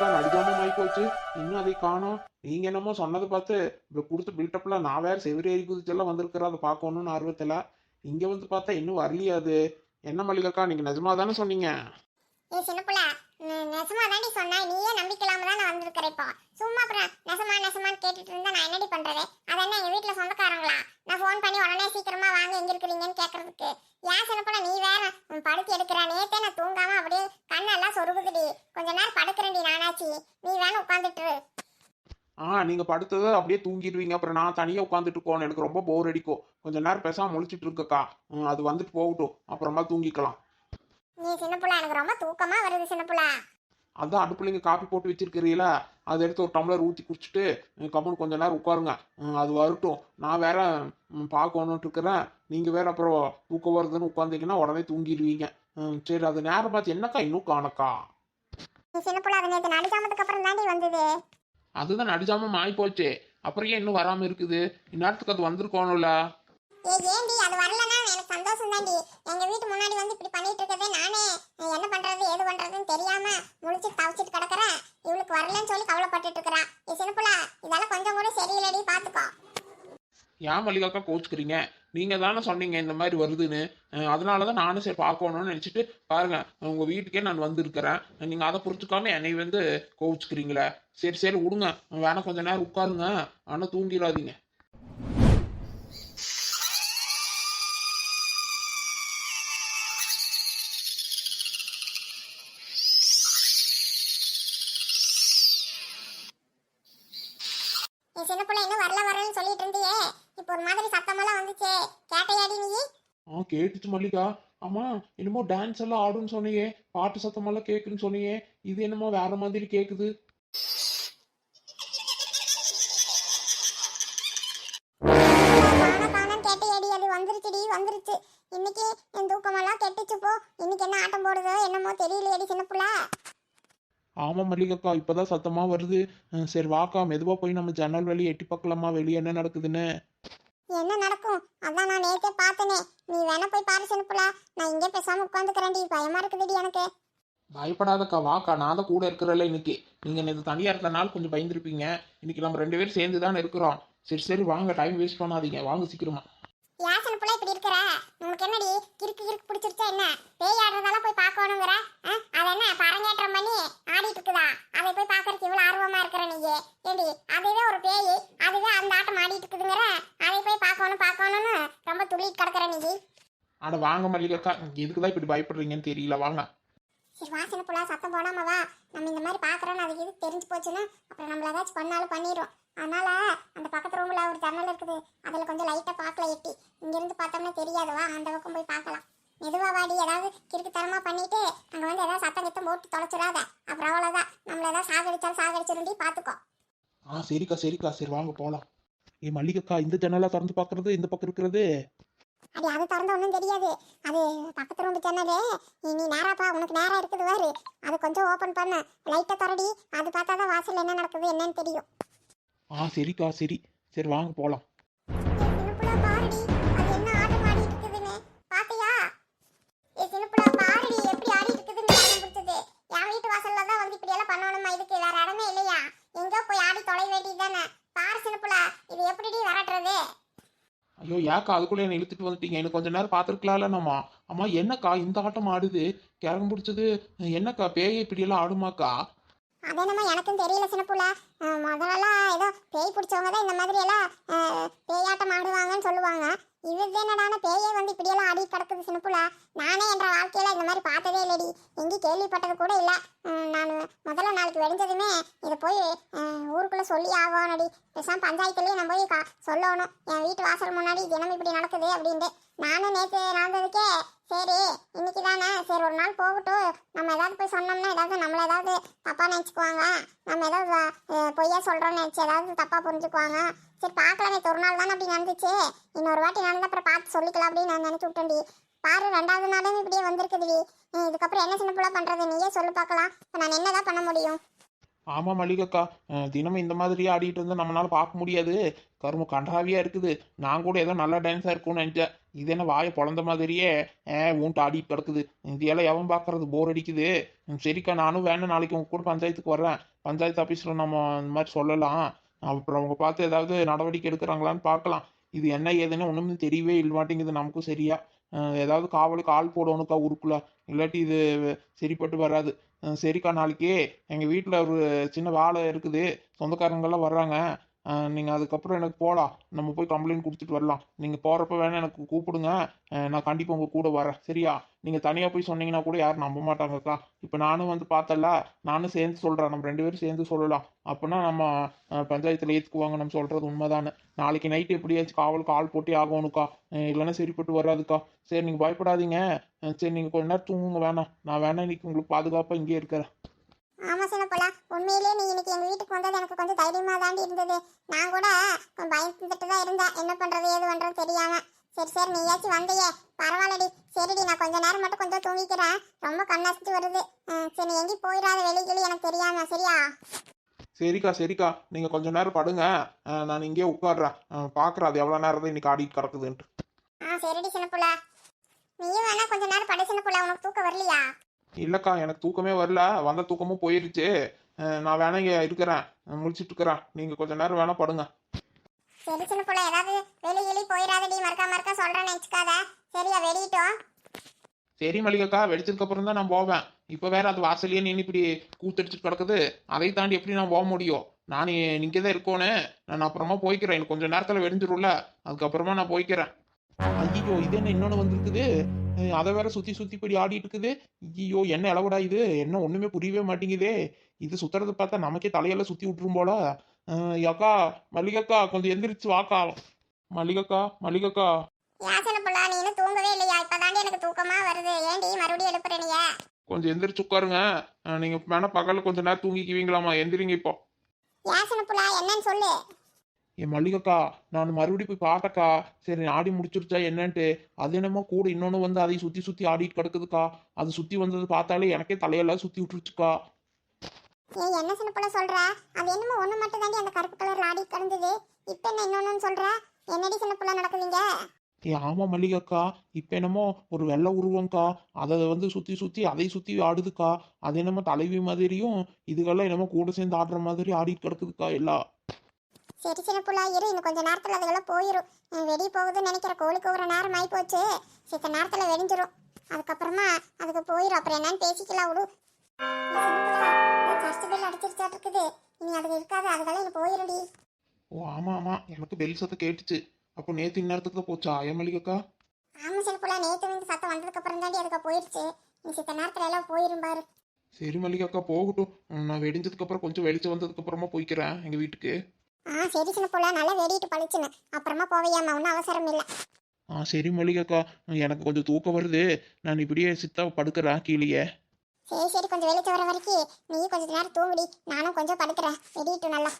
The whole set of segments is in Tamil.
தான் நடிகாமம் ஆகி போச்சு இன்னும் அதை காணோம். நீங்க என்னமோ சொன்னதை பார்த்து இப்படி கொடுத்து பில்டப்ல நான் வேற செவிரேறி குதிச்செல்லாம் வந்திருக்கிறேன் அதை பார்க்கணும்னு ஆர்வத்தில் இங்க வந்து பார்த்தா இன்னும் வரலையா அது. என்ன மல்லிகாக்கா நீங்க நிஜமா தானே சொன்னீங்க? ஏ சின்ன புள்ள நெசமா தாண்டி சொன்னா நீயே நம்பிக்கலாம தான் நான் வந்திருக்கிறேன் இப்போ. சும்மா அப்புறம் நெசமா நெசமான்னு கேட்டுட்டு இருந்தா நான் என்னடி பண்றது? அது என்ன எங்க வீட்டுல சொந்தக்காரங்களா? நான் ஃபோன் பண்ணி உடனே சீக்கிரமா வாங்க எங்க இருக்கிறீங்கன்னு கேக்குறதுக்கு. ஏன் சின்ன புள்ள நீ வேற படுத்து எடுக்கிற நேத்தே நான் தூங்காம அப்படியே கண்ணெல்லாம் சொருகுதுடி கொஞ்ச நேரம் படுக்கிறேன்டி நானாச்சி நீ வேணா உட்காந்துட்டு. ஆ நீங்க படுத்ததை அப்படியே தூங்கிடுவீங்க. அப்புறம் நான் தனியா உட்காந்துட்டு இருக்கோம் எனக்கு ரொம்ப போர் அடிக்கும். கொஞ்ச நேரம் பேசாம முழிச்சிட்டு இருக்கக்கா. ம், அது வந்துட்டு போகட்டும். அப்புறமா தூங்கிக்கலாம். நீ சின்ன புள்ள எனக்கு ரொம்ப தூக்கமா வருது சின்ன புள்ள. அதான் அடுப்புல இங்க காப்பி போட்டு வச்சிருக்கிறீங்களா அதை எடுத்து ஒரு டம்ளர் ஊற்றி குடிச்சிட்டு ம், கம்முனு கொஞ்ச நேரம் உட்காருங்க. ம், அது வரட்டும். நான் வேற ம், பார்க்கணுன்ட்டு இருக்கிறேன். நீங்க வேற அப்புறம் தூக்கம் வருதுன்னு உட்காந்தீங்கன்னா உடனே தூங்கிடுவீங்க. ம், சரி அது நேரம் பார்த்து என்னக்கா இன்னும் காணக்கா? நீ சின்ன புள்ள அது நேற்று நடிக்காமதுக்கு அப்புறம் தாண்டி வந்தது. அதுதான் நடிஜாமம் ஆகி போச்சு அப்புறம் ஏன் இன்னும் வராம இருக்குது? இந்நேரத்துக்கு அது வந்திருக்கணும்ல ஏ ஏண்டி அது வரலன்னா எனக்கு சந்தோஷம் தாண்டி. எங்க வீட்டு முன்னாடி வந்து இப்படி பண்ணிட்டு இருக்கதே நானே. என்ன பண்றது ஏது பண்றதுன்னு தெரியாம முழிச்சு தவிச்சிட்டு கிடக்குறேன். இவளுக்கு வரலன்னு சொல்லி கவலைப்பட்டுட்டு இருக்கிறா. ஏ சின்னப்புல இதெல்லாம் கொஞ்சம் கூட சரியில்லடி பாத்துக்கோ. ஏன் மல்லிகாக்கா கோச்சுக்கிறீங்க? நீங்கள் தானே சொன்னீங்க இந்த மாதிரி வருதுன்னு. அதனால தான் நானும் சரி பார்க்கணும்னு நினச்சிட்டு பாருங்க உங்க வீட்டுக்கே நான் வந்திருக்கிறேன். நீங்க அதை புரிஞ்சுக்காம என்னை வந்து கோவிச்சுக்கிறீங்களே. சரி சரி விடுங்க வேணா கொஞ்ச நேரம் உட்காருங்க. ஆனா தூங்கிடாதீங்க. சின்ன பிள்ளை இன்னும் வரல வரலன்னு சொல்லிட்டு இருந்தியே. இப்போ ஒரு மாதிரி சத்தமெல்லாம் வந்துச்சே. கேட்டையாடி நீ? ஆ கேட்டுச்சு மல்லிகா. ஆமா என்னமோ டான்ஸ் எல்லாம் ஆடுன்னு சொன்னியே. பாட்டு சத்தமெல்லாம் கேக்குன்னு சொன்னியே. இது என்னமோ வேற மாதிரி அது வந்துருச்சுடி வந்துருச்சு. இன்னைக்கு என் தூக்கமெல்லாம் கெட்டுச்சு போ. இன்னைக்கு என்ன ஆட்டம் போடுதோ என்னமோ தெரியலையேடி சின்னப்புள்ள ஆமா மல்லிகாக்கா இப்பதான் சத்தமா வருது. சரி வாக்கா மெதுவா போய் நம்ம ஜன்னல் வழி எட்டி பார்க்கலாமா? வெளியே என்ன நடக்குதுன்னு? என்ன நடக்கும்? அதான் நான் நேத்தே பார்த்தனே. நீ வேணா போய் பாரு சின்னப்புல நான் இங்கே பேசாம உட்காந்துக்கிறேன்டி. பயமா இருக்குதுடி எனக்கு. பயப்படாதக்கா வாக்கா. நான் தான் கூட இருக்கிறல இன்னைக்கு. நீங்க நேற்று தனியா இருந்தனால கொஞ்சம் பயந்துருப்பீங்க. இன்னைக்கு நம்ம ரெண்டு பேரும் சேர்ந்து தானே இருக்கிறோம். சரி சரி வாங்க. டைம் வேஸ்ட் பண்ணாதீங்க. வாங்க சீக்கிரமா. இப்படி இருக்கிற? உனக்கு என்னடி? கிறுக்கு கிறுக்கு பிடிச்சிருச்சா என்ன? பேய் ஆடுறதெல்லாம் போய் பார்க்கணுங்கிற? ஆ? அது என்ன பரங்கேற்றம் பண்ணி ஆடிட்டு இருக்குதா? அதை போய் பார்க்கறதுக்கு இவ்வளோ ஆர்வமா இருக்கிற நீ ஏடி அதுவே ஒரு பேய். அதுவே அந்த ஆட்டம் ஆடிட்டு இருக்குதுங்கிற? அதை போய் பார்க்கணும் பார்க்கணும்னு ரொம்ப துள்ளிட்டு கிடக்குற நீ. அட வாங்க மல்லிகாக்கா. எதுக்கு தான் இப்படி பயப்படுறீங்கன்னு தெரியல. வாங்க. சரி வாசனை புள்ள சத்தம் போடாம வா. நம்ம இந்த மாதிரி பாக்குறோம்னு அதுக்கு இது தெரிஞ்சு போச்சுன்னா அப்புறம் நம்மள ஏதாச்சும் பண்ணாலும் பண்ணிடும் அதனால அந்த பக்கத்து ரூமில் ஒரு ஜன்னல் இருக்குது. அதில் கொஞ்சம் லைட்டாக பார்க்கல எட்டி. இங்கேருந்து பார்த்தோம்னா தெரியாதுவா அந்த பக்கம் போய் பார்க்கலாம். மெதுவாக வாடி. ஏதாவது கிறுக்கு பண்ணிட்டு அங்கே வந்து ஏதாவது சத்தம் கித்தம் போட்டு தொலைச்சிடாத. அப்புறம் அவ்வளோதான் நம்மள ஏதாவது சாகடிச்சாலும் சாகடிச்சிருண்டி பார்த்துக்கோ ஆ சரிக்கா சரிக்கா. சரி வாங்க போகலாம் ஏ மல்லிகைக்கா இந்த ஜன்னலாக திறந்து பார்க்குறது இந்த பக்கம் இருக்கிறது? அடி அது திறந்த ஒன்றும் தெரியாது. அது பக்கத்து ரூம் ஜன்னலு நீ நேராப்பா உனக்கு நேரா இருக்குது பாரு. அது கொஞ்சம் ஓபன் பண்ணு. லைட்டை திறடி அது பார்த்தா தான் வாசல்ல என்ன நடக்குது என்னன்னு தெரியும். ஆ சரிக்கா சரி. சரி வாங்க அது எப்படி இல்லையா? எங்க போய் ஆடி தொலை வேண்டியது தானே. பாரு சின்னப்புலா இது எப்படிடி விரட்டுறது? ஐயோ ஏக்கா அதுக்குள்ளே என்ன இழுத்துட்டு வந்துட்டீங்க. எனக்கு கொஞ்ச நேரம் பார்த்துருக்கலாம்ல நம்ம அம்மா என்னக்கா இந்த ஆட்டம் ஆடுது? கிறங்கு பிடிச்சது. என்னக்கா பேயை பிடியெல்லாம் ஆடுமாக்கா? அது என்னமோ எனக்கும் தெரியல சின்னப்புல முதல்லலாம் ஏதோ பேய் பிடிச்சவங்க தான் இந்த மாதிரி எல்லாம் பேயாட்டம் ஆடுவாங்கன்னு சொல்லுவாங்க. இது என்னடான பேயே வந்து இப்படியெல்லாம் ஆடி கிடக்குது சின்னப்புல நானே என்ற வாழ்க்கையில இந்த மாதிரி பார்த்ததே இல்லடி. எங்கேயும் கேள்விப்பட்டது கூட இல்லை. நான் முதல்ல நாளைக்கு வெடிஞ்சதுமே இதை போய் ஊருக்குள்ள சொல்லி ஆகணும்டி பேசாம பஞ்சாயத்துலேயே நான் போய் கா- சொல்லணும். என் வீட்டு வாசல் முன்னாடி தினம் இப்படி நடக்குது அப்படின்ட்டு. நானும் நேற்று நடந்ததுக்கே சரி இன்னைக்கு தானே. சரி ஒரு நாள் போகட்டும். நம்ம ஏதாவது போய் சொன்னோம்னா ஏதாவது நம்மளை ஏதாவது தப்பாக நினச்சிக்குவாங்க. நம்ம ஏதாவது பொய்யா சொல்றோம்னு நினச்சி ஏதாவது தப்பா புரிஞ்சுக்குவாங்க. சரி பார்க்கலாம். நேற்று ஒரு நாள் தானே அப்படி நடந்துச்சு. இன்னொரு வாட்டி நடந்த அப்புறம் பார்த்து சொல்லிக்கலாம் அப்படின்னு நான் நினச்சி விட்டேன்டி. பாரு ரெண்டாவது நாளும் இப்படியே வந்திருக்குதுடி. இதுக்கப்புறம் என்ன சின்ன பிள்ளை பண்றது? நீயே சொல்லு பார்க்கலாம். இப்போ நான் என்னதான் பண்ண முடியும்? ஆமாம் மல்லிகக்கா தினமும் இந்த மாதிரியே ஆடிட்டு இருந்தால் நம்மளால பார்க்க முடியாது. கரும்பு கண்டாவியாக இருக்குது. நான் கூட ஏதோ நல்லா டான்ஸாக இருக்கும்னு நினச்சேன். இது என்ன வாயை பொழந்த மாதிரியே ஏ ஊன்ட்டு ஆடிட்டு கிடக்குது. இதையெல்லாம் எவன் பார்க்கறது போர் அடிக்குது. சரிக்கா நானும் வேணும் நாளைக்கு உங்க கூட பஞ்சாயத்துக்கு வர்றேன். பஞ்சாயத்து ஆஃபீஸில் நம்ம இந்த மாதிரி சொல்லலாம். அப்புறம் அவங்க பார்த்து ஏதாவது நடவடிக்கை எடுக்கிறாங்களான்னு பார்க்கலாம். இது என்ன ஏதுன்னு ஒன்றுமே தெரியவே இல்ல மாட்டேங்குது நமக்கும் சரியா ஏதாவது காவலுக்கு ஆள் போடணுக்கா ஊருக்குள்ள. இல்லாட்டி இது சரிப்பட்டு வராது. சரிக்கா நாளைக்கு எங்கள் வீட்டில் ஒரு சின்ன வாழை இருக்குது. சொந்தக்காரங்கெல்லாம் வர்றாங்க. நீங்கள் அதுக்கப்புறம் எனக்கு போகலாம் நம்ம போய் கம்ப்ளைண்ட் கொடுத்துட்டு வரலாம். நீங்கள் போகிறப்ப வேணால் எனக்கு கூப்பிடுங்க. நான் கண்டிப்பாக உங்கள் கூட வரேன். சரியா? நீங்கள் தனியாக போய் சொன்னீங்கன்னா கூட யாரும் நம்ப மாட்டாங்கக்கா இப்போ நானும் வந்து பார்த்தல நானும் சேர்ந்து சொல்கிறேன் நம்ம ரெண்டு பேரும் சேர்ந்து சொல்லலாம். அப்படின்னா நம்ம பஞ்சாயத்தில் ஏற்றுக்குவாங்க நம்ம சொல்கிறது உண்மைதானே நாளைக்கு நைட்டு எப்படியாச்சும் காவலுக்கு கால் போட்டே ஆகணும்க்கா. இல்லைன்னா சரிப்பட்டு வராதுக்கா. சரி நீங்கள் பயப்படாதீங்க. சரி நீங்கள் கொஞ்ச நேரம் தூங்குங்க. வேணாம். நான் வேணா இன்னைக்கு உங்களுக்கு பாதுகாப்பாக இங்கேயே இருக்கிறேன். உண்மையிலேயே நீ இன்னைக்கு எங்க வீட்டுக்கு வந்தது எனக்கு கொஞ்சம் தைரியமா தாண்டி இருந்தது. நான் கூட கொஞ்சம் பயந்துட்டு தான் இருந்தேன். என்ன பண்றது ஏது பண்றது தெரியாம. சரி சரி நீயாச்சும் வந்தையே. பரவாயில்லடி. சரிடி நான் கொஞ்ச நேரம் மட்டும் கொஞ்சம் தூங்கிக்கிறேன். ரொம்ப கண்ணாசிட்டு வருது. சரி நீ எங்கேயும் போயிடாத. வெளிகளி எனக்கு தெரியாம. சரியா? சரிக்கா சரிக்கா. நீங்கள் கொஞ்ச நேரம் படுங்க. நான் இங்கேயே உட்காடுறேன் பார்க்குறேன் அது எவ்வளோ நேரம் இன்னைக்கு ஆடிட்டு கிடக்குதுன்ட்டு. ஆ சரிடி சின்னப்புலா நீயும் வேணா கொஞ்ச நேரம் படு சின்னப்புலா உனக்கு தூக்கம் வரலையா? இல்லைக்கா எனக்கு தூக்கமே வரல. வந்த தூக்கமும் போயிருச்சு. நான் வேணா இங்கே இருக்கிறேன். அஹ் முழிச்சிட்டு இருக்கிறேன் நீங்கள் கொஞ்ச நேரம் வேணா படுங்க. சரி சின்னப்புலா ஏதாவது வெளி வெளி போயிடாதடி மறக்கா மறக்கா சொல்றேன்னு நினச்சிக்காத. சரியா வெளியிட்டோம் சரி மல்லிகைக்கா வெடிச்சதுக்கு அப்புறம் தான் நான் போவேன். இப்போ வேற அது வாசலையே நின்று இப்படி கூத்தடிச்சிட்டு கிடக்குது. அதை தாண்டி எப்படி நான் போக முடியும்? நான் இங்கே தான் இருக்கோன்னு நான் அப்புறமா போய்க்கிறேன். எனக்கு கொஞ்சம் நேரத்தில் வெடிஞ்சிரும்ல. அதுக்கப்புறமா நான் போய்க்கிறேன். ஐயோ இது என்ன இன்னொன்று வந்திருக்குது? அதை வேற சுற்றி சுற்றி இப்படி ஆடிட்டு இருக்குது ஐயோ என்ன இளவடா இது? என்ன ஒன்றுமே புரியவே மாட்டேங்குதே. இது சுத்துறது பார்த்தா நமக்கே தலையெல்லாம் சுற்றி விட்டுரும் போல. அக்கா மல்லிகக்கா கொஞ்சம் எந்திரிச்சு வாக்கா. மல்லிகக்கா மல்லிகக்கா. தூங்கவே இல்லையா? இப்பதாண்டி எனக்கு தூக்கமா வருது. ஏன்டி மறுபடியும் எழுப்புற நீ? கொஞ்சம் எந்திரிச்சு உட்காருங்க. நீங்க வேணா பகல்ல கொஞ்ச நேரம் தூங்கிக்குவீங்களாமா எந்திரிங்க இப்போ. ஏன் சின்னப்புலா என்னன்னு சொல்லு. என் மல்லிகைக்கா நான் மறுபடியும் போய் பார்த்தக்கா. சரி ஆடி முடிச்சிருச்சா என்னன்ட்டு? அது என்னமோ கூட இன்னொன்று வந்து அதை சுற்றி சுற்றி ஆடிட்டு கிடக்குதுக்கா. அது சுற்றி வந்தது பார்த்தாலே எனக்கே தலையெல்லாம் சுற்றி விட்டுருச்சுக்கா. ஏய் என்ன சின்னப்புலா சொல்ற? அது என்னமோ ஒண்ணு மட்டும் தாண்டி அந்த கருப்பு கலர்ல ஆடி கிடந்தது. இப்ப என்ன இன்னொன்னு சொல்ற? என்னடி சின்னப்புலா நடக்குதுங்க ஏ ஆமாம் மல்லிகைக்கா. இப்போ என்னமோ ஒரு வெள்ளை உருவம்க்கா. அதை வந்து சுற்றி சுற்றி அதை சுற்றி ஆடுதுக்கா. அது என்னமோ தலைவி மாதிரியும் இதுக்கெல்லாம் என்னமோ கூட சேர்ந்து ஆடுற மாதிரி ஆடிட்டு கிடக்குதுக்கா எல்லாம். சரி சின்னப்புலா இரு இன்னும் கொஞ்ச நேரத்துல அதுகளை போயிரும். அஹ் வெடி போகுதுன்னு நினைக்கிற கோழி கூவுற நேரம் ஆகி போச்சு சித்த நேரத்துல வெடிஞ்சிரும். அதுக்கப்புறமா அதுக்கு போயிரும். அப்புறம் என்னன்னு பேசிக்கலாம் விடு சர்ச் பில் அடிச்சிருச்சாட்டு இருக்குது. இனி அதுக்கு இருக்காது. அதுகளை இனி போயிருடி ஓ ஆமாம் ஆமாம் எனக்கு பெல் சத்தம் கேட்டுச்சு. அப்போ நேற்று இந்நேரத்துக்கு தான் போச்சா ஏன் மல்லிகைக்கா ஆமா சின்னப்புலா நேத்து வந்து சத்தம் வந்ததுக்கு அப்புறம் தாண்டி அதுக்கு போயிருச்சு. இனி சித்த நேரத்துல எல்லாம் போயிரும் பாரு. சரி மல்லிகாக்கா போகட்டும். ம், நான் வெடிஞ்சதுக்கு அப்புறம் கொஞ்சம் வெளிச்சம் வந்ததுக்கு அப்புறமா போய்க்கிறேன் எங்க வீட்டுக்கு. ஆ சரி சின்னப்புலா நல்லா வெடிட்டு பழிச்சுன்னு அப்புறமா போவையாமா ஒன்றும் அவசரம் இல்லை. ஆ சரி மல்லிகாக்கா எனக்கு கொஞ்சம் தூக்கம் வருது. நான் இப்படியே சித்தா படுக்கிறேன் கீழேயே. சரி சரி கொஞ்சம் வெளிச்சம் வர வரைக்கும் நீ கொஞ்ச நேரம் தூங்குடி. நானும் கொஞ்சம் படுக்கிறேன். வெடிட்டு நல்லா.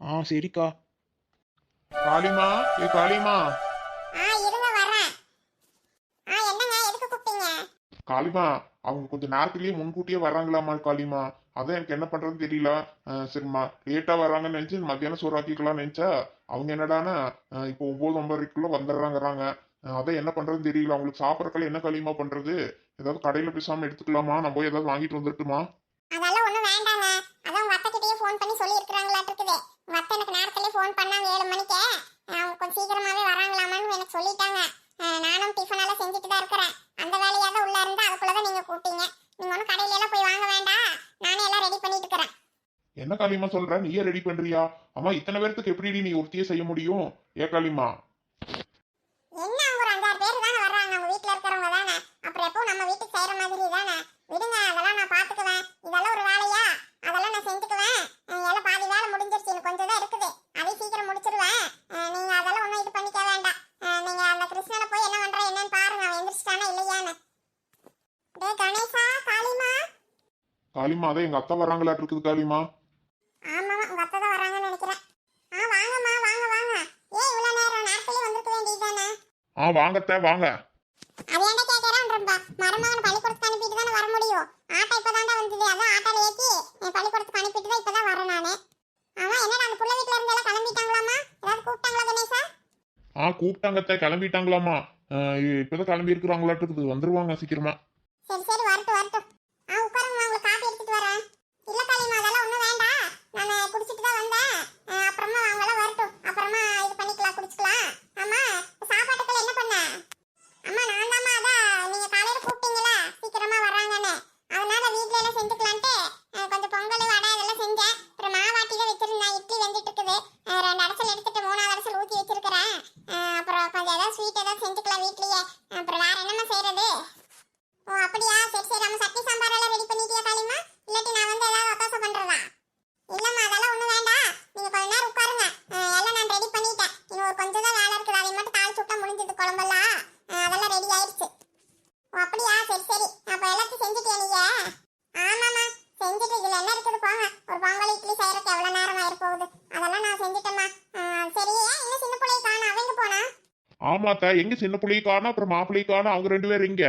ஆ சரிக்கா. காளிமா ஏ காளிமா. ஆ இருங்க வரேன் ஆ என்னங்க எதுக்கு கூப்பிட்டீங்க? காளிமா அவங்க கொஞ்சம் நேரத்துலயே முன்கூட்டியே வர்றாங்களாமா காளிமா. அதான் எனக்கு என்ன பண்றதுன்னு தெரியல. சரிம்மா. லேட்டா வர்றாங்கன்னு நினைச்சு மத்தியானம் சோறாக்கிக்கலாம் நினைச்சா அவங்க என்னடானா இப்போ ஒன்பது ஒன்பதரைக்குள்ள வந்துடுறாங்கறாங்க. அதான் என்ன பண்றதுன்னு தெரியல. அவங்களுக்கு சாப்பிட்றக்கெல்லாம் என்ன களிமா பண்றது? ஏதாவது கடையில பேசாம எடுத்துக்கலாமா? நான் போய் ஏதாவது வாங்கிட்டு வந்துட்டுமா அதெல்லாம் ஒன்றும் வேண்டாங்க அதான் உங்க அத்தை கிட்டயே ஃபோன் பண்ணி சொல்லி இருக்கிறாங்களாட்டு இருக்குது உங்க அத்தை எனக்கு நேரத்திலே ஃபோன் பண்ணாங்க ஏழு மணிக்கு அவங்க கொஞ்சம் சீக்கிரமாவே வராங்களாமான்னு எனக்கு சொல்லிட்டாங்க அஹ் நானும் டிஃபன் எல்லாம் செஞ்சுட்டு தான் இருக்கிறேன் அந்த வேலையா தான் உள்ள இருந்தா அதுக்குள்ள தான் நீங்க கூப்பிட்டீங்க நீங்க ஒன்றும் கடையில எல்லாம் போய் வாங்க வேண்டாம் நானே எல்லாம் ரெடி பண்ணிட்டு இருக்கிறேன் என்ன காளிமா சொல்ற? நீயே ரெடி பண்றியா? அம்மா இத்தனை பேர்த்துக்கு எப்படி நீ ஒருத்தியே செய்ய முடியும்? ஏ காளிமா என்ன ஒரு அஞ்சாறு பேர் தானே வர்றாங்க. அவங்க வீட்ல இருக்கிறவங்க தானே. அப்புறம் எப்போ நம்ம வீட்டுக்கு செய்யற மாதிரி தானே? விடுங்க அதெல்லாம் நான் பாத்துக்குவேன். இதெல்லாம் ஒரு வேலையா? அதெல்லாம் நான் செஞ்சுக்குவேன். எல்லாம் பாதி வேலை முடிஞ்சிருச்சு. இன்னும் கொஞ்சம் தான் இருக்குது. அதை சீக்கிரம் முடிச்சிருவேன். நீங்க அதெல்லாம் ஒன்றும் இது பண்ணிக்க வேண்டாம். நீங்க அந்த கிருஷ்ணனை போய் என்ன பண்ற என்னன்னு பாருங்க. அவன் எந்திரிச்சிட்டானா இல்லையான்னு. கணேசா காளிமா காளிமா அதான் எங்க அத்தை வர்றாங்களாட்டு இருக்குது காளிமா ஆ வாங்கத்த வாங்க. அது என்ன கேக்குறான் ரொம்ப? மருமகன் பள்ளிக்கூடத்துக்கு வர முடியும். ஆட்டோ இப்பதான்டா வந்தது. அதான் ஆட்டோல ஏத்தி என் வரேன் நானு. அவன் என்னடா அந்த புள்ள வீட்டுல இருந்து எல்லாம் கிளம்பிட்டாங்களாமா? ஏதாவது ஆ கூப்பிட்டாங்கத்த கிளம்பிட்டாங்களாமா. இப்பதான் கிளம்பி இருக்கிறாங்களாட்டு வந்துருவாங்க சீக்கிரமா. போங்க. ஒரு பொங்கல் இட்லி செய்யறதுக்கு எவ்வளவு நேரம் ஆயிருப்போகுது அதெல்லாம் நான் செஞ்சுட்டேம்மா அஹ் சரி ஏன் இன்னும் சின்ன பிள்ளைய காணோம்? அவங்க போனா? ஆமாத்தா எங்க சின்ன பிள்ளையை காணும்? அப்புறம் மாப்பிள்ளையை காணும்? அவங்க ரெண்டு பேரும் இங்க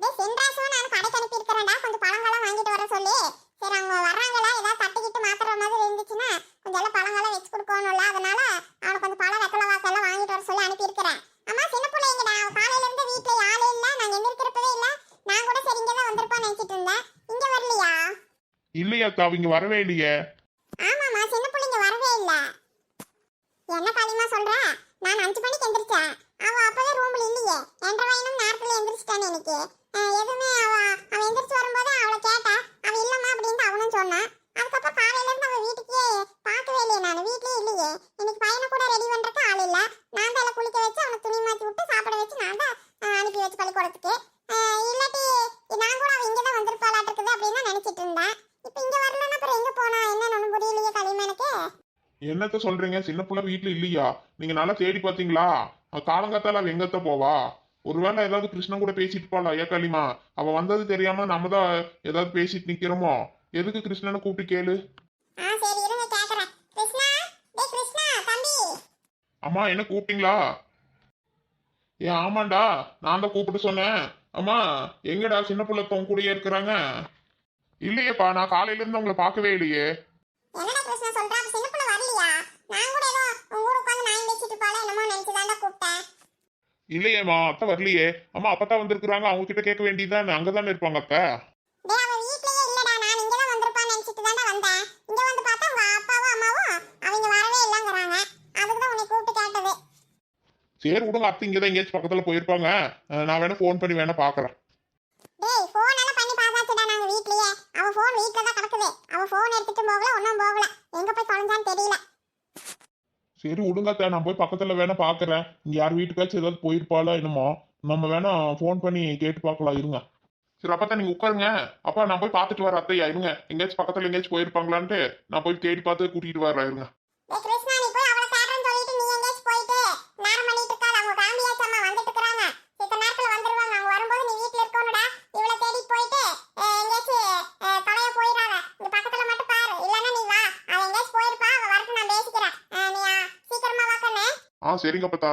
டேய் சென்ட்ராஸும் நான் கடைக்கு அனுப்பி இருக்கிறேன்டா கொஞ்சம் பழங்கள்லாம் வாங்கிட்டு வர சொல்லி சரி அவங்க வர்றாங்களா ஏதாவது தட்டிக்கிட்டு மாத்துற மாதிரி இருந்துச்சுன்னா கொஞ்சம் எல்லாம் பழங்கள்லாம் வச்சு கொடுக்கணும்ல அதனால அவனை கொஞ்சம் பழம் வெத்தலை வாக்கெல்லாம் வாங்கிட்டு வர சொல்லி அனுப்பி இருக்கிறேன் அம்மா சின்ன பிள்ளை எங்கடா அவ காலையில இருந்து வீட்டுல யாரும் இல்ல நாங்க எந்திரிக்கிறப்பவே இல்ல நான் கூட சரி இங்க தான் வந்திருப்பான்னு நினைச்சிட்டு இருந்தேன் இங்க வரலையா இல்லையா அக்கா அவங்க வரவே இல்லையே. ஆமாமா சின்ன பிள்ளைங்க வரவே இல்ல. என்ன காளிமா சொல்ற? நான் அஞ்சு மணிக்கு எந்திரிச்சேன். அவ அப்பவே ரூம்ல இல்லையே. என்ற வயனும் நேரத்துல எந்திரிச்சிட்டானே எனக்கு எதுவுமே அவ அவ எந்திரிச்சு வரும்போது அவளை கேட்டா அவ இல்லம்மா அப்படின்னு அவனும் சொன்னான் அதுக்கப்புறம் காலையில இருந்து அவ வீட்டுக்கே பார்க்கவே இல்லையே நான். வீட்லயே இல்லையே. இன்னைக்கு பையனை கூட ரெடி பண்றதுக்கு ஆள் இல்ல நான் தான் எல்லாம் குளிக்க வச்சு அவனுக்கு துணி மாத்தி விட்டு சாப்பிட வச்சு நான் தான் அஹ் அனுப்பி வச்சு பள்ளிக்கூடத்துக்கு அஹ் இல்லாட்டி நான் கூட அவ இங்க தான் வந்திருப்பாளாட்டிருக்குது அப்படின்னு தான் நினைச்சிட்டு இருந்தேன் இப்போ இங்க வரலன்னா அப்புறம் எங்க போனா என்னன்னு ஒண்ணும் புரியலையே களிமா எனக்கு என்னத்த சொல்றீங்க? சின்ன பிள்ளை வீட்டுல இல்லையா? நீங்க நல்லா தேடி பாத்தீங்களா? காலங்காத்தால அவ எங்கத்த போவா? ஒருவேளை ஏதாவது கிருஷ்ணன் கூட பேசிட்டு போலாம் ஐயா களிமா? அவ வந்தது தெரியாம நம்ம தான் ஏதாவது பேசிட்டு நிக்கிறோமோ? எதுக்கு கிருஷ்ணனை கூப்பிட்டு கேளு? அம்மா என்ன கூப்பிட்டீங்களா? ஏ ஆமாண்டா நான் தான் கூப்பிட்டு சொன்னேன். அம்மா எங்கடா சின்ன பிள்ளை உன் கூடயே இருக்கிறாங்க? இல்லையேப்பா நான் காலையில இருந்து உங்களை பார்க்கவே இல்லையே என்னடா கிருஷ்ணா சொல்றா அப்ப சின்ன பொண்ணு வரலையா நான் கூட ஏதோ உங்க கூட உட்காந்து நான் பேசிட்டு இருப்பாளே என்னமோ நினைச்சு தாண்டா கூப்பிட்டேன் இல்லையேம்மா அத்தை வரலையே. அம்மா அப்பதான் வந்திருக்கிறாங்க. அவங்க கிட்ட கேட்க வேண்டியதுதான். அங்கதானே இருப்பாங்க அத்தை. இங்க தான் இங்க தான் சரி விடுங்க அத்தை. இங்கதான் எங்கேயாச்சும் பக்கத்துல போயிருப்பாங்க. நான் வேணா ஃபோன் பண்ணி வேணா பாக்குறேன். டேய் ஃபோன் எல்லாம் பண்ணி பார்த்தாச்சுடா நாங்க வீட்லயே. அவ ஃபோன் வீட்ல தான் கிடக்குது. அவ ஃபோன் எடுத்துட்டு போகல ஒன்றும் போகல. எங்க போய் தொலைஞ்சான்னு தெரியல. சரி விடுங்கத்த நான் போய் பக்கத்துல வேணா பாக்குறேன். இங்க யார் வீட்டுக்காச்சும் ஏதாவது போயிருப்பாளா என்னமோ? நம்ம வேணா ஃபோன் பண்ணி கேட்டு பார்க்கலாம் இருங்க. சரி அப்பா நீங்க உட்காருங்க. அப்பா நான் போய் பார்த்துட்டு வரேன் அத்தையா. இருங்க. எங்கேயாச்சும் பக்கத்துல எங்கேயாச்சும் போயிருப்பாங்களான்ட்டு நான் போய் தேடி பார்த்து கூட்டிட்டு வரேன். இருங்க டேய் கிருஷ்ணா நீ போய் அவளை தேடுறேன்னு சொல்லிட்டு நீ எங்கேயாச்சும் போயிட்டு நேரம் பண்ணிட்டு இருக்காத அவங்க கிளம்பியாச்சாம்மா வந்துட்டு இருக்காங்க சித்த நேரத்துல வந்துருவாங்க அவங்க வரும்போது நீ வீட்ல இருக்கணும்டா இவளை தேடி போயிட்டு அஹ், எங்கேயாச்சும் அஹ், தொலைய போயிடாத இந்த பக்கத்துல மட்டும் பாரு இல்லன்னா நீ வா அவ எங்கேயாச்சும் போயிருப்பா அவ வரட்டும் நான் பேசிக்கிறேன் அஹ், நீ அஹ், சீக்கிரமா வா கண்ணு ஆ சரிங்க அப்பத்தா.